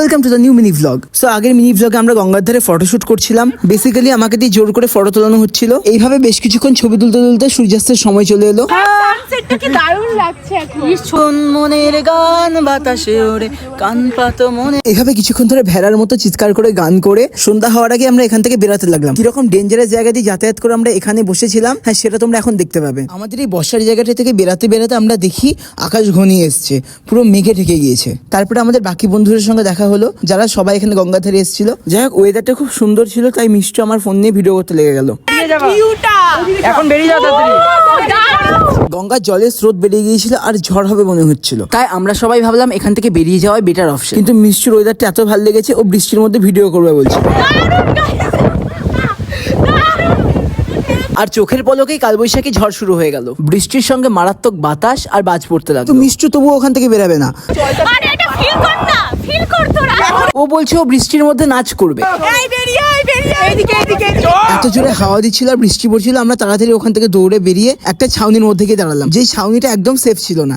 Welcome to the new mini vlog so আগের mini ভ্লগে আমরা গঙ্গার ধারে ফটোশুট করছিলাম। বেসিক্যালি আমাকে দিয়ে জোর করে ফটো তোলানো হচ্ছিল। এইভাবে বেশ কিছুক্ষণ ছবি তুলতে তুলতে সূর্যাস্তের সময় চলে এলো। সানসেটটা দারুণ লাগছে এখন। মনের গান বাতাসে ওরে কান পাতো মনে। এভাবে কিছুক্ষণ ধরে ভেড়ার মতো চিৎকার করে গান করে সন্ধ্যা হওয়ার আগে আমরা এখান থেকে বেরাতে লাগলাম। কীরকম ডেঞ্জারাস জায়গা দিয়ে যাতায়াত করে আমরা এখানে বসেছিলাম হ্যাঁ সেটা তোমরা এখন দেখতে পাবে। আমাদের এই বর্ষার জায়গাটা থেকে বেরাতে বেরাতে আমরা দেখি আকাশ ঘনিয়ে এসছে পুরো মেঘে ঢেকে গিয়েছে। তারপরে আমাদের বাকি বন্ধুদের সঙ্গে দেখা হলো যারা সবাই এখানে গঙ্গা ধারে এসেছিল। যাই হোক ওয়েদারটা খুব সুন্দর ছিল তাই মিষ্টি আমার ফোন নিয়ে ভিডিও করতে লেগে গেল। এখন বেরিয়ে যাও গঙ্গার জলের স্রোত বেরিয়ে গিয়েছিল আর ঝড় হবে মনে হচ্ছিল। তাই আমরা সবাই ভাবলাম এখান থেকে বেরিয়ে যাওয়াই বেটার অপশন কিন্তু মিষ্টির ওয়েদারটা এত ভালো লেগেছে ও বৃষ্টির মধ্যে ভিডিও করবে বলছে। আর চোখের পলকেই কালবৈশাখী ঝড় শুরু হয়ে গেল। বৃষ্টির সঙ্গে মারাত্মক বাতাস আর বাজ পড়তে লাগল। মিষ্টি তবুও ওখান থেকে বেরাবে না। ফিল কর না ফিল কর তোরা। ও বলছে ও বৃষ্টির মধ্যে নাচ করবে। এই বেরিয়ে এই বেরিয়ে আয় এদিকে এদিকে এত জোরে হাওয়া দিচ্ছিল আর বৃষ্টি পড়ছিল আমরা তাড়াতাড়ি ওখান থেকে দৌড়ে বেরিয়ে একটা ছাউনির মধ্যে গিয়ে দাঁড়ালাম। যে ছাউনিটা একদম সেফ ছিল না।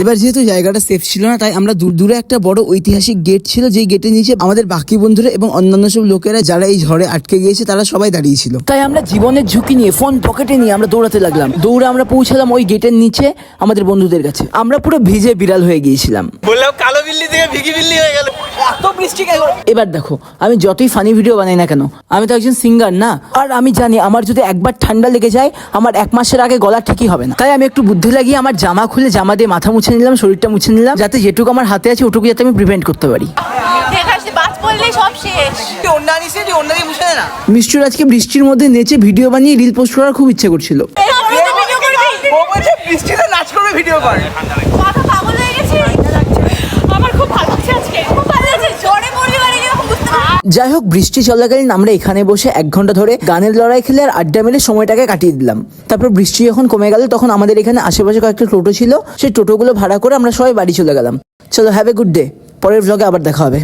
এবার যেহেতু জায়গাটা সেফ ছিল না তাই আমরা দূর দূরে একটা বড় ঐতিহাসিক গেট ছিল যে গেটের নিচে আমাদের বাকি বন্ধুরা এবং অন্যান্য সব লোকেরা যারা এই ঝড়ে আটকে গিয়েছে তারা সবাই দাঁড়িয়েছিল। তাই আমরা জীবনের ঝুঁকি নিয়ে ফোন পকেটে নিয়ে আমরা দৌড়াতে লাগলাম। দৌড়ে আমরা পৌঁছালাম ওই গেটের নিচে আমাদের বন্ধুদের কাছে। আমরা পুরো ভিজে বিড়াল হয়ে গিয়েছিলাম। বললাম কালো বিল্লি থেকে ভিগি বিল্লি হয়ে গেল। এত বৃষ্টি এবার দেখো আমি যতই ফানি ভিডিও বানাই না কেন আমি তো একজন সিঙ্গার না। আর আমি জানি আমার যদি একবার ঠান্ডা লেগে যায় আমার এক মাসের আগে গলা ঠিকই হবে না। তাই আমি একটু বুদ্ধি লাগিয়ে আমার জামা খুলে জামা দিয়ে মাথা মুছে নিলাম শরীরটা মুছে নিলাম যাতে যেটুকু আমার হাতে আছে ওটুকু যাতে আমি প্রিভেন্ট করতে পারি। মিষ্টির আজকে বৃষ্টির মধ্যে নেচে ভিডিও বানিয়ে রিল পোস্ট করার খুব ইচ্ছে করছিল। ভিডিও করবি। ও বলছে বৃষ্টিতে নাচ করবে ভিডিও কর মাথা পাগল হয়ে গেছে আমার খুব ভালো লাগছে আজকে খুব ভালো লাগছে জোরে পড়বি বাড়ি গিয়ে বুঝতে পারছি যাই হোক বৃষ্টি চলাকালীন আমরা এখানে বসে এক ঘণ্টা ধরে গানের লড়াই খেলে আর আড্ডা মেলে সময়টাকে কাটিয়ে দিলাম। তারপর বৃষ্টি যখন কমে গেল, তখন আমাদের এখানে আশেপাশে কয়েকটা টোটো ছিল। সেই টোটোগুলো ভাড়া করে আমরা সবাই বাড়ি চলে গেলাম। চলো হ্যাভ এ গুড ডে পরের ব্লগে আবার দেখা হবে।